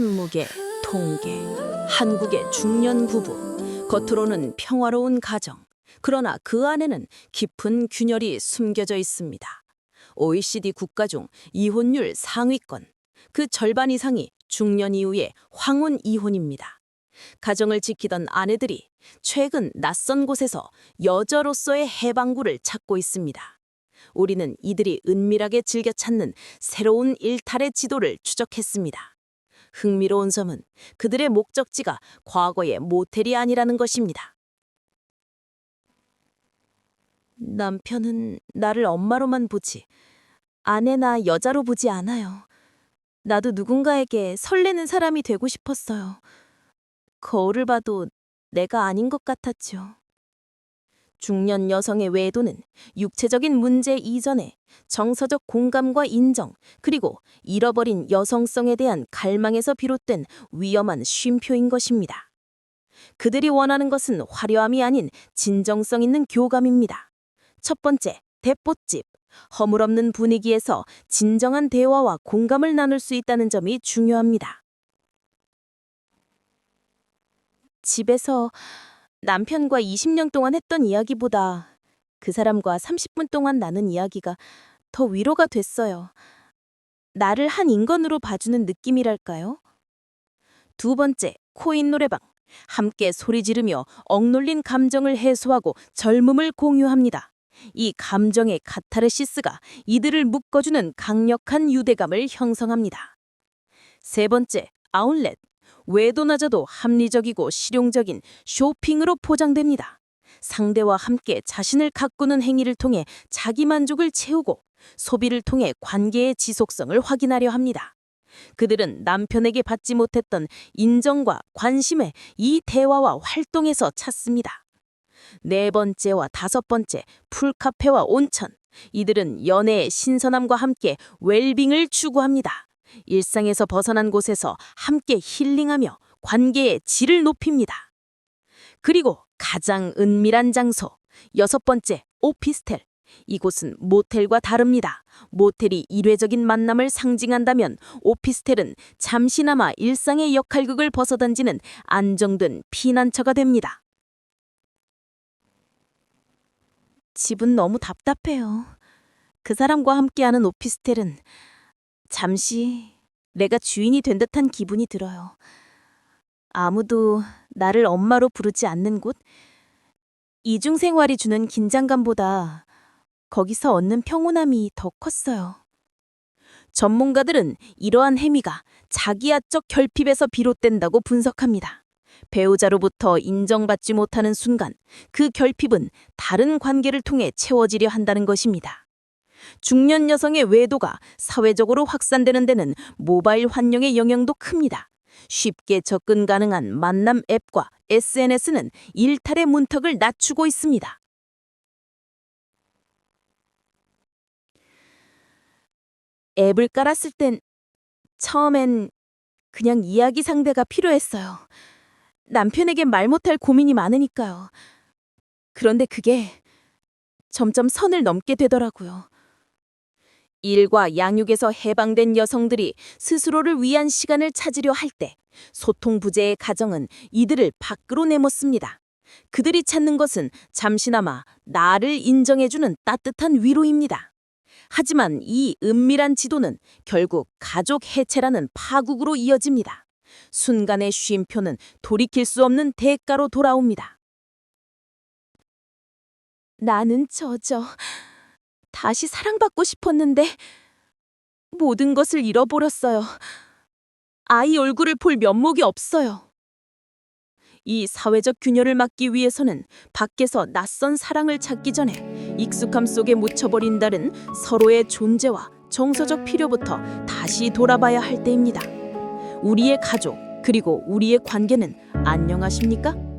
침묵의 통계. 한국의 중년 부부. 겉으로는 평화로운 가정. 그러나 그 안에는 깊은 균열이 숨겨져 있습니다. OECD 국가 중 이혼율 상위권. 그 절반 이상이 중년 이후의 황혼 이혼입니다. 가정을 지키던 아내들이 최근 낯선 곳에서 여자로서의 해방구를 찾고 있습니다. 우리는 이들이 은밀하게 즐겨 찾는 새로운 일탈의 지도를 추적했습니다. 흥미로운 점은 그들의 목적지가 과거의 모텔이 아니라는 것입니다. 남편은 나를 엄마로만 보지 아내나 여자로 보지 않아요. 나도 누군가에게 설레는 사람이 되고 싶었어요. 거울을 봐도 내가 아닌 것 같았죠. 중년 여성의 외도는 육체적인 문제 이전에 정서적 공감과 인정, 그리고 잃어버린 여성성에 대한 갈망에서 비롯된 위험한 쉼표인 것입니다. 그들이 원하는 것은 화려함이 아닌 진정성 있는 교감입니다. 첫 번째, 대포집. 허물없는 분위기에서 진정한 대화와 공감을 나눌 수 있다는 점이 중요합니다. 집에서 남편과 20년 동안 했던 이야기보다 그 사람과 30분 동안 나눈 이야기가 더 위로가 됐어요. 나를 한 인간으로 봐주는 느낌이랄까요? 두 번째, 코인 노래방. 함께 소리 지르며 억눌린 감정을 해소하고 젊음을 공유합니다. 이 감정의 카타르시스가 이들을 묶어주는 강력한 유대감을 형성합니다. 세 번째, 아웃렛. 외도나자도 합리적이고 실용적인 쇼핑으로 포장됩니다. 상대와 함께 자신을 가꾸는 행위를 통해 자기 만족을 채우고 소비를 통해 관계의 지속성을 확인하려 합니다. 그들은 남편에게 받지 못했던 인정과 관심을 이 대화와 활동에서 찾습니다. 네 번째와 다섯 번째, 풀카페와 온천. 이들은 연애의 신선함과 함께 웰빙을 추구합니다. 일상에서 벗어난 곳에서 함께 힐링하며 관계의 질을 높입니다. 그리고 가장 은밀한 장소, 여섯 번째, 오피스텔. 이곳은 모텔과 다릅니다. 모텔이 일회적인 만남을 상징한다면 오피스텔은 잠시나마 일상의 역할극을 벗어던지는 안정된 피난처가 됩니다. 집은 너무 답답해요. 그 사람과 함께하는 오피스텔은 잠시 내가 주인이 된 듯한 기분이 들어요. 아무도 나를 엄마로 부르지 않는 곳? 이중 생활이 주는 긴장감보다 거기서 얻는 평온함이 더 컸어요. 전문가들은 이러한 행위가 자기아적 결핍에서 비롯된다고 분석합니다. 배우자로부터 인정받지 못하는 순간 그 결핍은 다른 관계를 통해 채워지려 한다는 것입니다. 중년 여성의 외도가 사회적으로 확산되는 데는 모바일 환경의 영향도 큽니다. 쉽게 접근 가능한 만남 앱과 SNS는 일탈의 문턱을 낮추고 있습니다. 앱을 깔았을 땐 처음엔 그냥 이야기 상대가 필요했어요. 남편에게 말 못할 고민이 많으니까요. 그런데 그게 점점 선을 넘게 되더라고요. 일과 양육에서 해방된 여성들이 스스로를 위한 시간을 찾으려 할 때 소통 부재의 가정은 이들을 밖으로 내모습니다. 그들이 찾는 것은 잠시나마 나를 인정해주는 따뜻한 위로입니다. 하지만 이 은밀한 지도는 결국 가족 해체라는 파국으로 이어집니다. 순간의 쉼표는 돌이킬 수 없는 대가로 돌아옵니다. 나는 저저 다시 사랑받고 싶었는데 모든 것을 잃어버렸어요. 아이 얼굴을 볼 면목이 없어요. 이 사회적 균열을 막기 위해서는 밖에서 낯선 사랑을 찾기 전에 익숙함 속에 묻혀버린 다른 서로의 존재와 정서적 필요부터 다시 돌아봐야 할 때입니다. 우리의 가족, 그리고 우리의 관계는 안녕하십니까?